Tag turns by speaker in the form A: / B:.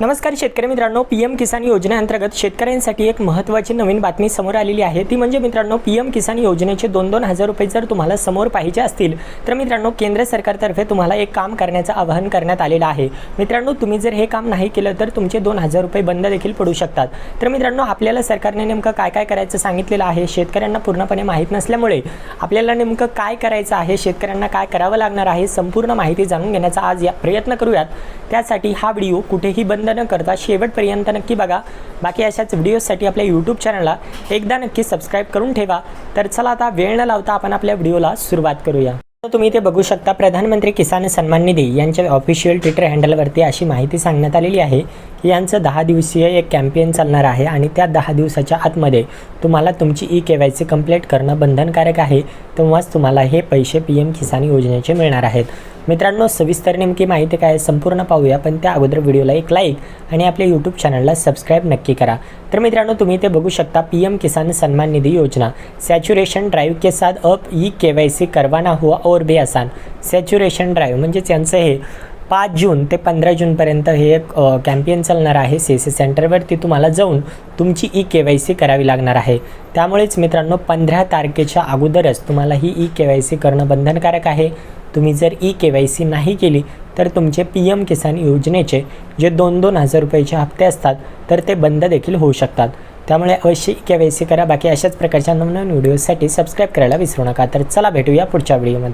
A: नमस्कार शेतकरी मित्रांनो पी एम किसान योजनेअंतर्गत शेतकऱ्यांसाठी एक महत्त्वाची नवीन बातमी समोर आलेली आहे. ती म्हणजे मित्रांनो पी एम किसान योजनेचे दोन दोन हजार रुपये जर तुम्हाला समोर पाहिजे असतील तर मित्रांनो केंद्र सरकारतर्फे तुम्हाला एक काम करण्याचं आवाहन करण्यात आलेलं आहे. मित्रांनो तुम्ही जर हे काम नाही केलं तर तुमचे दोन हजार रुपये बंद देखील पडू शकतात. तर मित्रांनो आपल्याला सरकारने नेमकं काय काय करायचं सांगितलेलं आहे शेतकऱ्यांना पूर्णपणे माहीत नसल्यामुळे आपल्याला नेमकं काय करायचं आहे शेतकऱ्यांना काय करावं लागणार आहे संपूर्ण माहिती जाणून घेण्याचा आज या प्रयत्न करूयात. त्यासाठी हा व्हिडिओ कुठेही बंद न करता शेवटपर्यंत नक्की बघा. बाकी अशाच व्हिडिओसाठी आपल्या यूट्यूब चॅनलला एकदा नक्की सबस्क्राईब करून ठेवा. तर चला आता वेळ न लावता आपण आपल्या व्हिडिओला सुरुवात करूया. तर तुम्ही ते बघू शकता प्रधानमंत्री किसान सन्मान निधी यांच्या ऑफिशियल ट्विटर हँडलवरती अशी माहिती सांगण्यात आलेली आहे की यांचं दहा दिवसीय एक कॅम्पेन चालणार आहे आणि त्या दहा दिवसाच्या आतमध्ये तुम्हाला तुमची e K Y C complete करणं बंधनकारक आहे. तेव्हाच तुम्हाला हे पैसे पी एम किसान योजनेचे मिळणार आहेत. मित्रांनो सविस्तर नेमकी माहिती काय आहे संपूर्ण पाहूया पण त्या अगोदर व्हिडिओला एक लाईक आणि आपल्या यूट्यूब चॅनलला सबस्क्राईब नक्की करा. तर मित्रांनो तुम्ही ते बघू शकता पी एम किसान सन्मान निधी योजना. सॅच्युरेशन ड्राईव्ह के साथ अप ई के वाय सी करवाना हुआ और भी आसान. सॅच्युरेशन ड्राईव्ह म्हणजेच यांचं हे पाच जून ते पंधरा जूनपर्यंत हे एक कॅम्पेन चालणार आहे. सी सी सेंटरवरती तुम्हाला जाऊन तुमची ई के वाय सी करावी लागणार आहे. त्यामुळेच मित्रांनो पंधरा तारखेच्या अगोदरच तुम्हाला ही ई के वाय सी करणं बंधनकारक आहे. तुम्ही जर ई के वाय सी नाही केली तर तुमचे पी एम किसान योजनेचे जे दोन दोन हजार रुपयाचे हप्ते असतात तर ते बंद देखील होऊ शकतात. त्यामुळे अवश्य ई के वाय सी करा. बाकी अशाच प्रकारच्या नवनवीन व्हिडिओसाठी सबस्क्राईब करायला विसरू नका. तर चला भेटूया पुढच्या व्हिडिओमध्ये.